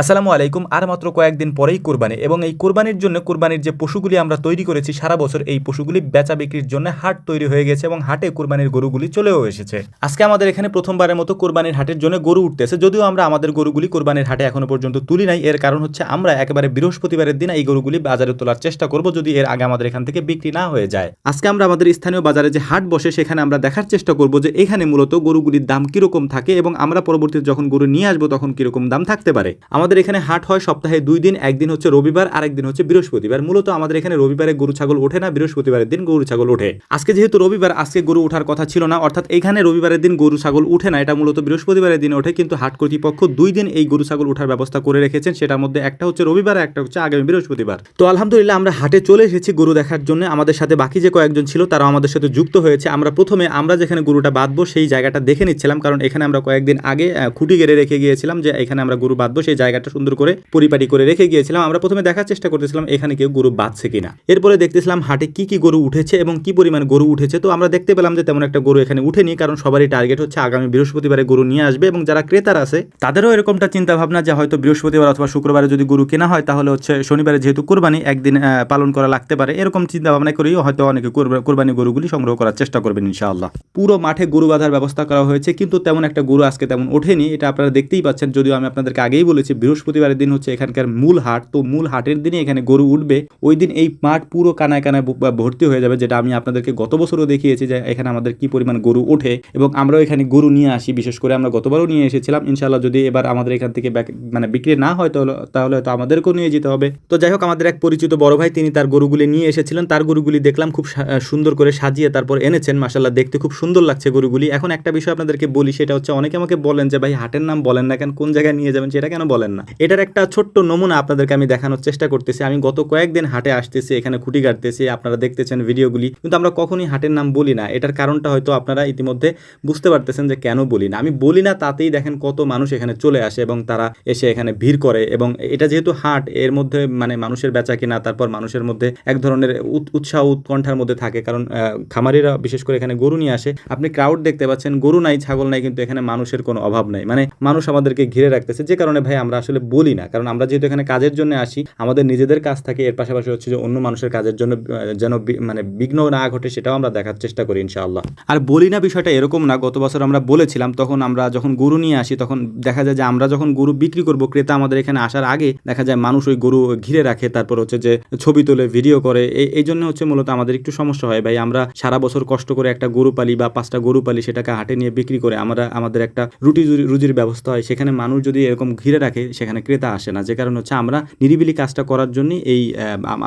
আসসালামু আলাইকুম, আর মাত্র কয়েকদিন পরেই কোরবানি এবং এই কোরবানির জন্য কোরবানির যে পশুগুলি আমরা তৈরি করেছি সারা বছর, এই পশুগুলি বেচা বিক্রির জন্য হাট তৈরি হয়ে গেছে এবং হাটে কোরবানির গরুগুলি চলেও এসেছে। আজকে আমাদের এখানে প্রথমবারের মতো কোরবানির হাটের জন্য গরু উঠতেছে, যদিও আমরা আমাদের গরুগুলি কোরবানির হাটে এখনও পর্যন্ত তুলি নাই। এর কারণ হচ্ছে আমরা একেবারে বৃহস্পতিবারের দিন এই গরুগুলি বাজারে তোলার চেষ্টা করব, যদি এর আগে আমাদের এখান থেকে বিক্রি না হয়ে যায়। আজকে আমরা আমাদের স্থানীয় বাজারে যে হাট বসে, সেখানে আমরা দেখার চেষ্টা করব যে এখানে মূলত গরুগুলির দাম কীরকম থাকে এবং আমরা পরবর্তীতে যখন গরু নিয়ে আসব, তখন কীরকম দাম থাকতে পারে। আমাদের এখানে হাট হয় সপ্তাহে দুই দিন, একদিন হচ্ছে রবিবার আর একদিন হচ্ছে বৃহস্পতিবার। মূলত আমাদের এখানে রবিবারে গরু ছাগল ওঠে না, বৃহস্পতিবারের দিন গরু ছাগল ওঠে। আজকে যেহেতু রবিবার, আজকে গরু ওঠার কথা ছিল না, অর্থাৎ এখানে রবিবারের দিন গরু ছাগল উঠে না, এটা মূলত বৃহস্পতিবারের দিন ওঠে, কিন্তু হাট কর্তৃপক্ষ দুই দিন এই গরু ছাগল ওঠার ব্যবস্থা করে রেখেছেন, সেটার মধ্যে একটা হচ্ছে রবিবার, একটা হচ্ছে আগামী বৃহস্পতিবার। তো আলহামদুলিল্লাহ, আমরা হাটে চলে এসেছি গরু দেখার জন্য। আমাদের সাথে বাকি যে কয়েকজন ছিল, তারাও আমাদের সাথে যুক্ত হয়েছে। আমরা প্রথমে, আমরা যেখানে গরুটা বাঁধবো, সেই জায়গাটা দেখে নিচ্ছিলাম, কারণ এখানে আমরা কয়েকদিন আগে খুঁটি গেড়ে রেখে গিয়েছিলাম যে এখানে আমরা গরু বাঁধবো, সেই জায়গাটা সুন্দর করে পরিপাটি করে রেখে গিয়েছিলাম। আমরা প্রথমে দেখার চেষ্টা করতেছিলাম এখানে কেউ গরু বাঁধছে কিনা। এরপরে দেখতেছিলাম হাটে কি কি গরু উঠেছে এবং কি পরিমাণ গরু উঠেছে। তো আমরা দেখতে পেলাম যে তেমন একটা গরু এখানে উঠেনি, কারণ সবারই টার্গেট হচ্ছে আগামী বৃহস্পতিবারে গরু নিয়ে আসবে এবং যারা ক্রেতার আছে, তাদেরও এরকমটা চিন্তা ভাবনা যে হয়তো বৃহস্পতিবার অথবা শুক্রবারে যদি গরু কেনা হয়, তাহলে হচ্ছে শনিবারে যেহেতু কোরবানি, একদিন পালন করা লাগতে পারে। এরকম চিন্তা ভাবনা করেই হয়তো অনেকে কোরবানি গরুগুলি সংগ্রহ করার চেষ্টা করবেন ইনশাআল্লাহ। পুরো মাঠে গরু বাঁধার ব্যবস্থা করা হয়েছে, কিন্তু তেমন একটা গরু আজকে তেমন ওঠেনি। এটা আপনারা দেখতেই পাচ্ছেন, যদিও আমি আপনাদেরকে আগেই বলেছি বৃহস্পতিবারের দিন হচ্ছে এখানকার মূল হাট। তো মূল হাটের দিনে এখানে গরু উঠবে। ওই দিন এই মাঠ পুরো কানায় কানায় ভর্তি হয়ে যাবে, যেটা আমি আপনাদেরকে গত বছরও দেখিয়েছি যে এখানে আমাদের কি পরিমাণ গরু ওঠে। এবং আমরাও এখানে গরু নিয়ে আসি, বিশেষ করে আমরা গতবারও নিয়ে এসেছিলাম। ইনশাল্লাহ যদি এবার আমাদের এখান থেকে মানে বিক্রি না হয় তাহলে তাহলে তো আমাদেরকেও নিয়ে যেতে হবে। তো যাই হোক, আমাদের এক পরিচিত বড় ভাই, তিনি তার গরুগুলি নিয়ে এসেছিলেন। তার গরুগুলি দেখলাম খুব সুন্দর করে সাজিয়ে তারপর এনেছেন। মাসাল্লাহ দেখতে খুব সুন্দর লাগছে গরুগুলি। এখন একটা বিষয় আপনাদেরকে বলি, সেটা হচ্ছে অনেকে আমাকে বলেন যে, ভাই, হাটের নাম বলেন না কেন? কোন জায়গায় নিয়ে যাবেন সেটা কেন বলেন না। এটার একটা ছোট্ট নমুনা আপনাদেরকে আমি দেখানোর চেষ্টা করতেছি। আমি গত কয়েকদিন হাটে আসতেছি, এখানে খুঁটি কাটতেছি, আপনারা দেখতেছেন ভিডিওগুলি। কিন্তু আমরা কখনোই হাটের নাম বলি না। এটার কারণটা হয়তো আপনারা ইতিমধ্যে বুঝতে পারতেছেন যে কেন বলি না। আমি বলি না তাতেই দেখেন কত মানুষ এখানে চলে আসে এবং তারা এসে এখানে ভিড় করে এবং এটা যেহেতু হাট, এর মধ্যে মানে মানুষের বেচা কিনা, তারপর মানুষের মধ্যে এক ধরনের উৎ- উৎসাহ, উৎকণ্ঠার মধ্যে থাকে। কারণ খামারিরা বিশেষ করে এখানে গরু নিয়ে আসে। আপনি ক্রাউড দেখতে পাচ্ছেন, গরু নাই, ছাগল নাই, কিন্তু এখানে মানুষের কোনো অভাব নাই। মানে মানুষ আমাদেরকে ঘিরে রাখতেছে। যে কারণে ভাই আমরা আসলে বলি না। কারণ আমরা যেহেতু এখানে কাজের জন্য আসি, আমাদের নিজেদের কাজ থাকে, এর পাশাপাশি হচ্ছে যে অন্য মানুষের কাজের জন্য যেন মানে বিঘ্ন না ঘটে সেটাও আমরা দেখার চেষ্টা করি ইনশাআল্লাহ। আর বলি না বিষয়টা এরকম না, গত বছর আমরা বলেছিলাম, তখন আমরা যখন গরু নিয়ে আসি, তখন দেখা যায় যে আমরা যখন গরু বিক্রি করব, ক্রেতা আমাদের এখানে আসার আগে দেখা যায় মানুষ ওই গরু ঘিরে রাখে, তারপর হচ্ছে যে ছবি তোলে, ভিডিও করে। এই জন্য হচ্ছে মূলত আমাদের একটু সমস্যা হয়, ভাই। আমরা সারা বছর কষ্ট করে একটা গরু পালি বা পাঁচটা গরু পালি সেটাকে হাটে নিয়ে বিক্রি করে, আমরা, আমাদের একটা রুটি জুরি- রুজির ব্যবস্থা হয়। সেখানে মানুষ যদি এরকম ঘিরে রাখে সেখানে ক্রেতা আসে না। যে কারণে হচ্ছে আমরা নিরিবিলি কাজটা করার জন্য এই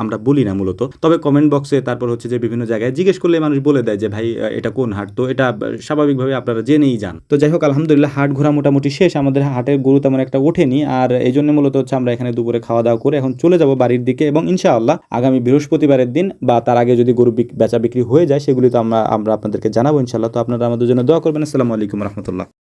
আমরা বলি না মূলত। তবে কমেন্ট বক্সে তারপর হচ্ছে যে বিভিন্ন জায়গায় জিজ্ঞেস করলে মানুষ বলে দেয় যে, ভাই এটা কোন হাট? তো এটা স্বাভাবিকভাবে আপনারা জেনেই যান। তো যাই হোক, আলহামদুলিল্লাহ হাট ঘোরা মোটামুটি শেষ। আমাদের হাটের গরু তেমন একটা ওঠেনি। আর এই জন্য মূলত হচ্ছে আমরা এখানে দুপুরে খাওয়া দাওয়া করে এখন চলে যাব বাড়ির দিকে। এবং ইনশাআল্লাহ আগামী বৃহস্পতিবারের দিন বা তার আগে যদি গরু বেচা বিক্রি হয়ে যায়, সেগুলি তো আমরা আমরা আপনাদেরকে জানাব ইনশাআল্লাহ। তো আপনারা আমাদের জন্য দোয়া করবেন। আসসালামু আলাইকুম রহমতুল্লাহ।